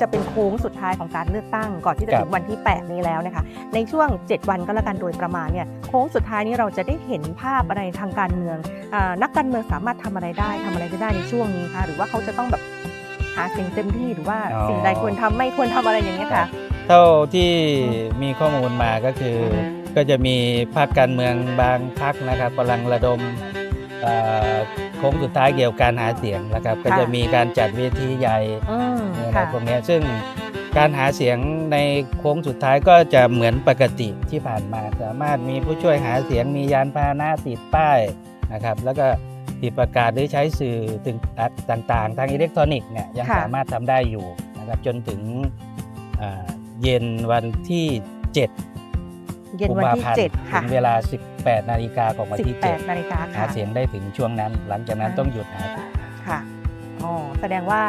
จะเป็นโค้งสุดท้ายของการเลือกตั้งก่อนที่จะครับถึงวันที่ 8 นี้แล้วนะคะ ในช่วง 7 วันก็แล้วกันโดยประมาณเนี่ยโค้งสุดท้ายนี้เราจะได้เห็นภาพอะไรทางการเมืองอานักการเมืองสามารถทำอะไรได้ทำอะไรไม่ได้ในช่วงนี้คะหรือว่าเขาจะต้องแบบหาเสียงเต็มที่หรือว่าอ๋อสิ่งใดควรทำไม่ควรทำอะไรอย่างเงี้ยค่ะเท่าที่มีข้อมูลมาก็คืออก็จะมีภาคการเมืองบางพักนะครับกำลังระดมเอ่อ โค้งสุดท้ายเกี่ยวกับการหาเสียงนะครับก็จะมีการจัดเวทีใหญ่อืมอะไรค่ะพวกเนี้ยซึ่งการหาเสียงในโค้งสุดท้ายก็จะเหมือนปกติที่ผ่านมา สามารถมีผู้ช่วยหาเสียงมียานพาหนะติดป้ายนะครับแล้วก็ติดประกาศหรือใช้สื่อต่างๆ ทางอิเล็กทรอนิกส์เนี่ยยังค่ะสามารถทำได้อยู่นะครับจนถึงอ่าเย็นวันที่ 7 เย็นวันที่กุมภาพัธ์7ค่ะถึงเวลา 18 นาฬิกาของวันที่18นาฬิกา7หาค่ะเสียงได้ถึงช่วงนั้น หลังจากนั้นต้องหยุดหาเสียงค่ะอ๋อแสดงว่า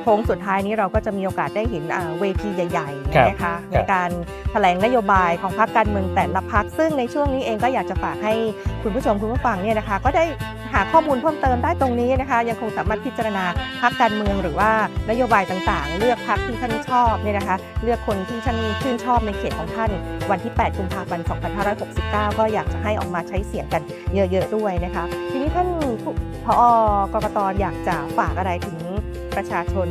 โค้งสุดท้ายนี้เราก็จะมีโอกาสได้เห็นอ่าเวทีใหญ่ๆครับนะคะคในรับการแถลงนโยบายของพรรคการเมืองแต่ละพรรคซึ่งในช่วงนี้เองก็อยากจะฝากให้คุณผู้ชมคุณผู้ฟังเนี่ยนะคะ ก็ได้หาข้อมูลเพิ่มเติมได้ตรงนี้นะคะ ยังคงสามารถพิจารณาพรรคการเมืองหรือว่านโยบายต่างๆ เลือกพรรคที่ท่านชอบเนี่ยนะคะ เลือกคนที่ท่านชื่นชอบในเขตของท่าน วันที่ 8 กุมภาพันธ์ 2569 ก็อยากจะให้ออกมาใช้เสียงกันเยอะ ๆ ด้วยนะคะ ทีนี้ท่านผู้พอกกตอยากจะฝากอะไรถึง ประชาชน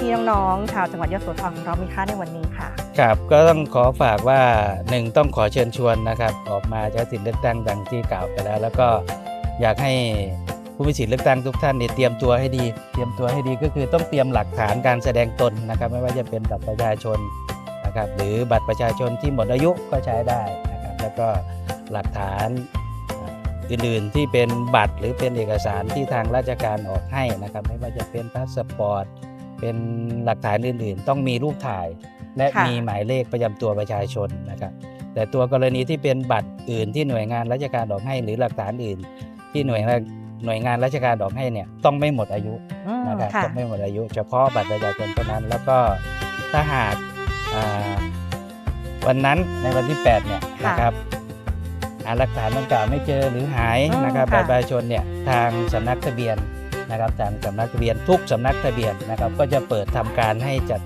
พี่ๆน้องๆชาวจังหวัดยโสธรของเราไหมคะในวันนี้ค่ะครับก็ต้องขอฝากว่าหนึ่งต้องขอเชิญชวนนะครับ ออกมาใช้สิทธิ์เลือกตั้งดังที่กล่าวไปแล้ว แล้วก็อยากให้ผู้มีสิทธิ์เลือกตั้งทุกท่านเนี่ยเตรียมตัวให้ดี เตรียมตัวให้ดีก็คือต้องเตรียมหลักฐานการแสดงตนนะครับ ไม่ว่าจะเป็นบัตรประชาชนนะครับ หรือบัตรประชาชนที่หมดอายุก็ใช้ได้นะครับ แล้วก็หลักฐาน อ่ออื่นๆ ที่เป็นบัตรหรือเป็นเอกสารที่ทางราชการออกให้นะครับ ไม่ว่าจะเป็นพาสปอร์ตเป็นหลักฐานอื่นๆ ต้องมีรูปถ่าย และค่ะมีหมายเลขประจำตัวประชาชนนะครับ แต่ตัวกรณีที่เป็นบัตรอื่นที่หน่วยงานราชการออกให้ หรือหลักฐานอื่น ที่หน่วยงานหน่วยงานราชการออกให้เนี่ยต้องไม่หมดอายุอืมนะครับค่ะต้องไม่หมดอายุ เฉพาะบัตรประชาชนเท่านั้น แล้วก็ถ้าหากอ่าวันนั้นในวันที่ 8 เนี่ยค่ะนะครับหาหลักฐานดังกล่าวไม่เจอหรือหายอืมนะครับค่ะ บัตรประชาชนเนี่ยทางสำนักทะเบียนนะครับทางสำนักทะเบียนทุกสำนักทะเบียนนะครับก็จะเปิดทำการให้จัด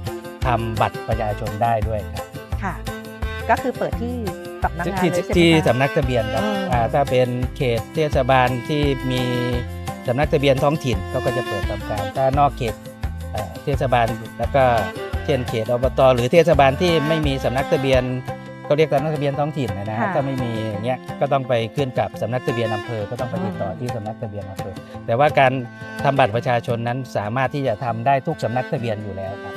ทำบัตรประชาชนได้ด้วยครับ ค่ะ ก็คือเปิดที่สำนักงานที่เลยใช่ไหมที่คะ สำนักทะเบียนครับอืม อ่าถ้าเป็นเขตเทศบาลที่มีสำนักทะเบียนท้องถิ่นเขาก็จะเปิดทำการ ถ้านอกเขตเอ่อเทศบาลแล้วก็เช่นเขตอบตหรือเทศบาลที่ไม่มีสำนักทะเบียน เขาเรียกสำนักทะเบียนท้องถิ่นนะฮะค่ะถ้าไม่มีอย่างเงี้ยก็ต้องไปขึ้นกับสำนักทะเบียนอำเภอก็ต้องไปติดต่อที่สำนักทะเบียนอำเภอแต่ว่าการทำบัตรประชาชนนั้นสามารถที่จะทำได้ทุกสำนักทะเบียนอยู่แล้วครับ